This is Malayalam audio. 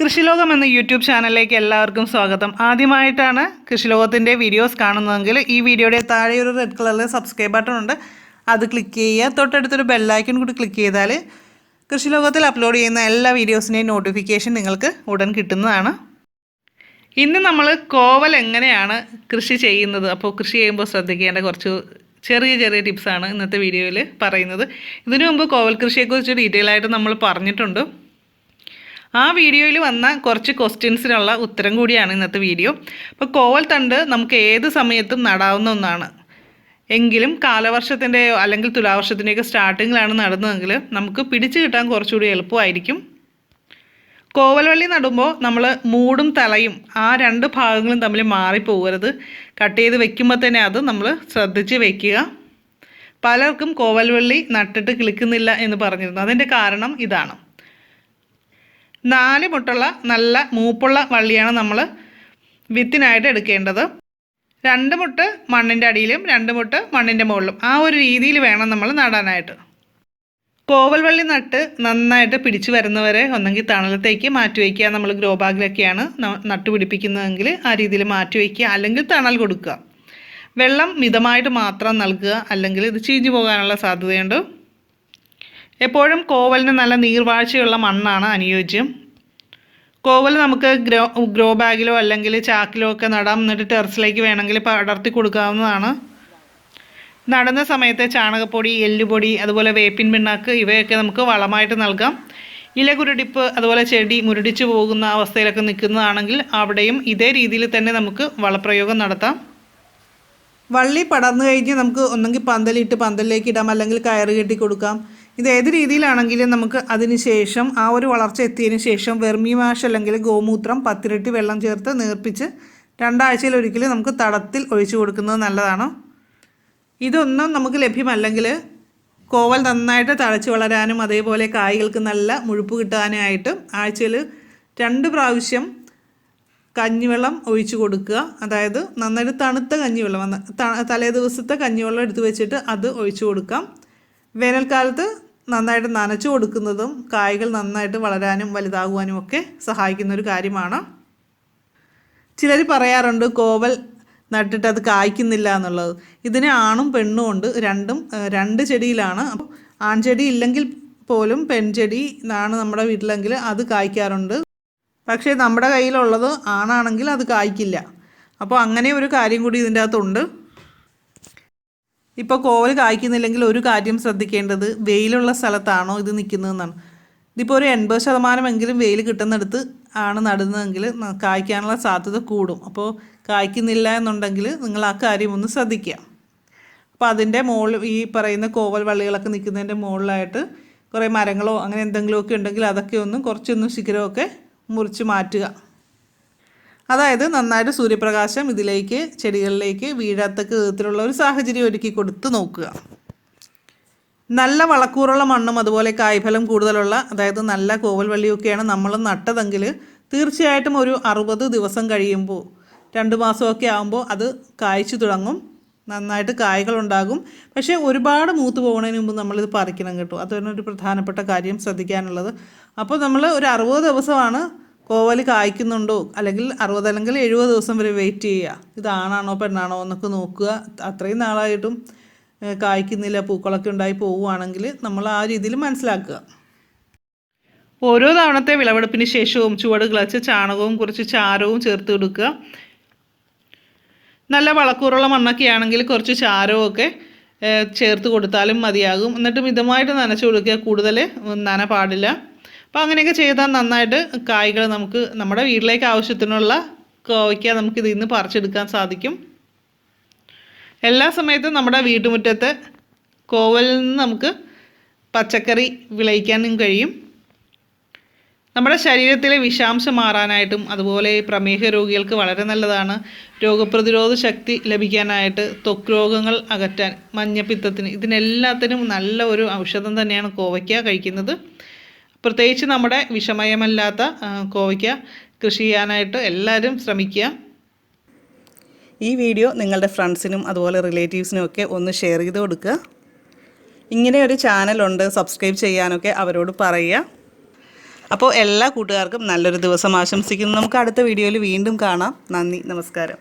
കൃഷിലോകം എന്ന യൂട്യൂബ് ചാനലിലേക്ക് എല്ലാവർക്കും സ്വാഗതം. ആദ്യമായിട്ടാണ് കൃഷിലോകത്തിന്റെ വീഡിയോസ് കാണുന്നതെങ്കിൽ ഈ വീഡിയോയുടെ താഴെ ഒരു റെഡ് കളറിൽ സബ്സ്ക്രൈബ് ബട്ടൺ ഉണ്ട്. അത് ക്ലിക്ക് ചെയ്യുക. തൊട്ടടുത്തൊരു ബെല്ലൈക്കൺ കൂടി ക്ലിക്ക് ചെയ്താൽ കൃഷിലോകത്തിൽ അപ്ലോഡ് ചെയ്യുന്ന എല്ലാ വീഡിയോസിന്റെയും നോട്ടിഫിക്കേഷൻ നിങ്ങൾക്ക് ഉടൻ കിട്ടുന്നതാണ്. ഇന്ന് നമ്മൾ കോവൽ എങ്ങനെയാണ് കൃഷി ചെയ്യുന്നത്? അപ്പോൾ കൃഷി ചെയ്യുമ്പോൾ ശ്രദ്ധിക്കേണ്ട കുറച്ച് ചെറിയ ചെറിയ ടിപ്സാണ് ഇന്നത്തെ വീഡിയോയിൽ പറയുന്നത്. ഇതിനു മുമ്പ് കോവൽ കൃഷിയെക്കുറിച്ച് ഡീറ്റെയിൽ ആയിട്ട് നമ്മൾ പറഞ്ഞിട്ടുണ്ട്. ആ വീഡിയോയിൽ വന്ന കുറച്ച് ക്വസ്റ്റ്യൻസിനുള്ള ഉത്തരം കൂടിയാണ് ഇന്നത്തെ വീഡിയോ അപ്പോൾ കോവൽ തണ്ട് നമുക്ക് ഏത് സമയത്തും നടാവുന്ന ഒന്നാണ്. എങ്കിലും കാലവർഷത്തിന്റെയോ അല്ലെങ്കിൽ തുലാവർഷത്തിന്റെയൊക്കെ സ്റ്റാർട്ടിങ്ങിലാണ് നടുന്നതെങ്കിൽ നമുക്ക് പിടിച്ചു കിട്ടാൻ കുറച്ചുകൂടി എളുപ്പമായിരിക്കും. കോവൽവള്ളി നടുമ്പോൾ നമ്മൾ മൂടും തലയും ആ രണ്ട് ഭാഗങ്ങളും തമ്മിൽ മാറിപ്പോകരുത്. കട്ട് ചെയ്ത് വെക്കുമ്പോൾ തന്നെ അത് നമ്മൾ ശ്രദ്ധിച്ച് വെക്കുക. പലർക്കും കോവൽവള്ളി നട്ടിട്ട് കിളിക്കുന്നില്ല എന്ന് പറഞ്ഞിരുന്നു. അതിന്റെ കാരണം ഇതാണ്. നാല് മുട്ടുള്ള നല്ല മൂപ്പുള്ള വള്ളിയാണ് നമ്മൾ വിത്തിനായിട്ട് എടുക്കേണ്ടത്. രണ്ട് മുട്ട് മണ്ണിന്റെ അടിയിലും രണ്ട് മുട്ട് മണ്ണിന്റെ മുകളിലും. ആ ഒരു രീതിയിൽ വേണം നമ്മൾ നടാനായിട്ട്. കോവൽ വള്ളി നട്ട് നന്നായിട്ട് പിടിച്ചു വരുന്നവരെ ഒന്നെങ്കിൽ തണലത്തേക്ക് മാറ്റി വയ്ക്കുക നമ്മൾ ഗ്രോ ബാഗിലൊക്കെയാണ് നട്ടുപിടിപ്പിക്കുന്നതെങ്കിൽ ആ രീതിയിൽ മാറ്റി വയ്ക്കുക അല്ലെങ്കിൽ തണൽ കൊടുക്കുക. വെള്ളം മിതമായിട്ട് മാത്രം നൽകുക അല്ലെങ്കിൽ ഇത് ചീഞ്ഞു പോകാനുള്ള സാധ്യതയുണ്ട്. എപ്പോഴും കോവലിന് നല്ല നീർവാഴ്ചയുള്ള മണ്ണാണ് അനുയോജ്യം. കോവൽ നമുക്ക് ഗ്രോ ഗ്രോ ബാഗിലോ അല്ലെങ്കിൽ ചാക്കിലോ ഒക്കെ നടാം. എന്നിട്ട് ടെറസിലേക്ക് വേണമെങ്കിൽ പടർത്തി കൊടുക്കാവുന്നതാണ്. നടുന്ന സമയത്ത് ചാണകപ്പൊടി എല്ലുപൊടി അതുപോലെ വേപ്പിൻ പിണ്ണാക്ക് ഇവയൊക്കെ നമുക്ക് വളമായിട്ട് നൽകാം. ഇല കുരുടിപ്പ് അതുപോലെ ചെടി മുരടിച്ചു പോകുന്ന അവസ്ഥയിലൊക്കെ നിൽക്കുന്നതാണെങ്കിൽ അവിടെയും ഇതേ രീതിയിൽ തന്നെ നമുക്ക് വളപ്രയോഗം നടത്താം. വള്ളി പടർന്നു കഴിഞ്ഞ് നമുക്ക് ഒന്നെങ്കിൽ പന്തലിട്ട് പന്തലിലേക്ക് ഇടാം. അല്ലെങ്കിൽ കയറ് കെട്ടി കൊടുക്കാം. ഇത് ഏത് രീതിയിലാണെങ്കിലും നമുക്ക് അതിനുശേഷം ആ ഒരു വളർച്ച എത്തിയതിന് ശേഷം വെർമി മാഷ് അല്ലെങ്കിൽ ഗോമൂത്രം പത്തിരട്ടി വെള്ളം ചേർത്ത് നേർപ്പിച്ച് രണ്ടാഴ്ചയിൽ ഒരിക്കൽ നമുക്ക് തടത്തിൽ ഒഴിച്ചു കൊടുക്കുന്നത് നല്ലതാണ്. ഇതൊന്നും നമുക്ക് ലഭ്യമല്ലെങ്കിൽ കോവൽ നന്നായിട്ട് തഴച്ച് വളരാനും അതേപോലെ കായ്കൾക്ക് നല്ല മുഴുപ്പ് കിട്ടാനായിട്ടും ആഴ്ചയിൽ രണ്ട് പ്രാവശ്യം കഞ്ഞിവെള്ളം ഒഴിച്ചു കൊടുക്കുക. അതായത് നന്നായിട്ട് തണുത്ത കഞ്ഞിവെള്ളം തലേ ദിവസത്തെ കഞ്ഞിവെള്ളം എടുത്തു വെച്ചിട്ട് അത് ഒഴിച്ചു കൊടുക്കാം. വേനൽക്കാലത്ത് നന്നായിട്ട് നനച്ചു കൊടുക്കുന്നതും കായകൾ നന്നായിട്ട് വളരാനും വലുതാകുവാനും ഒക്കെ സഹായിക്കുന്ന ഒരു കാര്യമാണ്. ചിലർ പറയാറുണ്ട് കോവൽ നട്ടിട്ട് അത് കായ്ക്കുന്നില്ല എന്നുള്ളത്. ഇതിന് ആണും പെണ്ണും ഉണ്ട്. രണ്ടും രണ്ട് ചെടിയിലാണ്. ആൺചെടി ഇല്ലെങ്കിൽ പോലും പെൺചെടി ആണ് നമ്മുടെ വീട്ടിലെങ്കിൽ അത് കായ്ക്കാറുണ്ട്. പക്ഷേ നമ്മുടെ കയ്യിലുള്ളത് ആണാണെങ്കിൽ അത് കായ്ക്കില്ല. അപ്പോൾ അങ്ങനെ ഒരു കാര്യം കൂടി ഇതിന്റെ അകത്തുണ്ട്. ഇപ്പോൾ കോവൽ കായ്ക്കുന്നില്ലെങ്കിൽ ഒരു കാര്യം ശ്രദ്ധിക്കേണ്ടത് വെയിലുള്ള സ്ഥലത്താണോ ഇത് നിൽക്കുന്നതെന്നാണ്. ഇതിപ്പോൾ ഒരു എൺപത് ശതമാനമെങ്കിലും വെയിൽ കിട്ടുന്നിടത്ത് ആണ് നടുന്നതെങ്കിൽ കായ്ക്കാനുള്ള സാധ്യത കൂടും. അപ്പോൾ കായ്ക്കുന്നില്ല എന്നുണ്ടെങ്കിൽ നിങ്ങൾ ആ കാര്യം ഒന്ന് ശ്രദ്ധിക്കുക. അപ്പോൾ അതിന്റെ മുകളിൽ ഈ പറയുന്ന കോവൽ വള്ളികളൊക്കെ നിൽക്കുന്നതിന്റെ മുകളിലായിട്ട് കുറേ മരങ്ങളോ അങ്ങനെ എന്തെങ്കിലുമൊക്കെ ഉണ്ടെങ്കിൽ അതൊക്കെ ഒന്ന് കുറച്ചൊന്ന് ശിഖരമൊക്കെ മുറിച്ച് മാറ്റുക. അതായത് നന്നായിട്ട് സൂര്യപ്രകാശം ഇതിലേക്ക് ചെടികളിലേക്ക് വീഴാത്തക്ക വിധത്തിലുള്ള ഒരു സാഹചര്യം ഒരുക്കി കൊടുത്ത് നോക്കുക. നല്ല വളക്കൂറുള്ള മണ്ണും അതുപോലെ കായ്ഫലം കൂടുതലുള്ള അതായത് നല്ല കോവൽ വള്ളിയൊക്കെയാണ് നമ്മൾ നട്ടതെങ്കിൽ തീർച്ചയായിട്ടും ഒരു അറുപത് ദിവസം കഴിയുമ്പോൾ രണ്ട് മാസമൊക്കെ ആകുമ്പോൾ അത് കായ്ച്ചു തുടങ്ങും. നന്നായിട്ട് കായകളുണ്ടാകും. പക്ഷേ ഒരുപാട് മൂത്ത് പോകുന്നതിന് മുമ്പ് നമ്മളിത് പറിക്കണം കേട്ടോ. അതൊരു പ്രധാനപ്പെട്ട കാര്യം ശ്രദ്ധിക്കാനുള്ളത്. അപ്പോൾ നമ്മൾ ഒരു അറുപത് ദിവസമാണ് കോവൽ കായ്ക്കുന്നുണ്ടോ? അല്ലെങ്കിൽ അറുപത് അല്ലെങ്കിൽ എഴുപത് ദിവസം വരെ വെയിറ്റ് ചെയ്യുക. ഇത് ആണാണോ പെണ്ണാണോ എന്നൊക്കെ നോക്കുക. അത്രയും നാളായിട്ടും കായ്ക്കുന്നില്ല പൂക്കളൊക്കെ ഉണ്ടായി പോവുകയാണെങ്കിൽ നമ്മൾ ആ രീതിയിൽ മനസ്സിലാക്കുക. ഓരോ തവണത്തെ വിളവെടുപ്പിന് ശേഷവും ചുവട് കിളച്ച് ചാണകവും കുറച്ച് ചാരവും ചേർത്ത് കൊടുക്കുക. നല്ല വളക്കൂറുള്ള മണ്ണൊക്കെ ആണെങ്കിൽ കുറച്ച് ചാരവുമൊക്കെ ചേർത്ത് കൊടുത്താലും മതിയാകും. എന്നിട്ട് മിതമായിട്ട് നനച്ചു കൊടുക്കുക. കൂടുതൽ നന പാടില്ല അപ്പോൾ അങ്ങനെയൊക്കെ ചെയ്താൽ നന്നായിട്ട് കായ്കൾ നമുക്ക് നമ്മുടെ വീട്ടിലേക്ക് ആവശ്യത്തിനുള്ള കോവയ്ക്ക നമുക്ക് ഇതിൽ നിന്ന് പറിച്ചെടുക്കാൻ സാധിക്കും. എല്ലാ സമയത്തും നമ്മുടെ വീട്ടുമുറ്റത്ത് കോവലിൽ നിന്ന് നമുക്ക് പച്ചക്കറി വിളയിക്കാനും കഴിയും. നമ്മുടെ ശരീരത്തിലെ വിഷാംശം മാറാനായിട്ടും അതുപോലെ പ്രമേഹ രോഗികൾക്ക് വളരെ നല്ലതാണ്. രോഗപ്രതിരോധ ശക്തി ലഭിക്കാനായിട്ട് ത്വക്ക് രോഗങ്ങൾ അകറ്റാൻ മഞ്ഞപ്പിത്തത്തിന് ഇതിനെല്ലാത്തിനും നല്ല ഒരു ഔഷധം തന്നെയാണ് കോവയ്ക്ക കഴിക്കുന്നത്. പ്രത്യേകിച്ച് നമ്മുടെ വിഷമയമല്ലാത്ത കോവയ്ക്ക കൃഷി ചെയ്യാനായിട്ട് എല്ലാവരും ശ്രമിക്കുക. ഈ വീഡിയോ നിങ്ങളുടെ ഫ്രണ്ട്സിനും അതുപോലെ റിലേറ്റീവ്സിനും ഒക്കെ ഒന്ന് ഷെയർ ചെയ്ത് കൊടുക്കുക. ഇങ്ങനെ ഒരു ചാനലുണ്ട് സബ്സ്ക്രൈബ് ചെയ്യാനൊക്കെ അവരോട് പറയുക. അപ്പോൾ എല്ലാ കൂട്ടുകാർക്കും നല്ലൊരു ദിവസം ആശംസിക്കുന്നു. നമുക്ക് അടുത്ത വീഡിയോയിൽ വീണ്ടും കാണാം. നന്ദി നമസ്കാരം.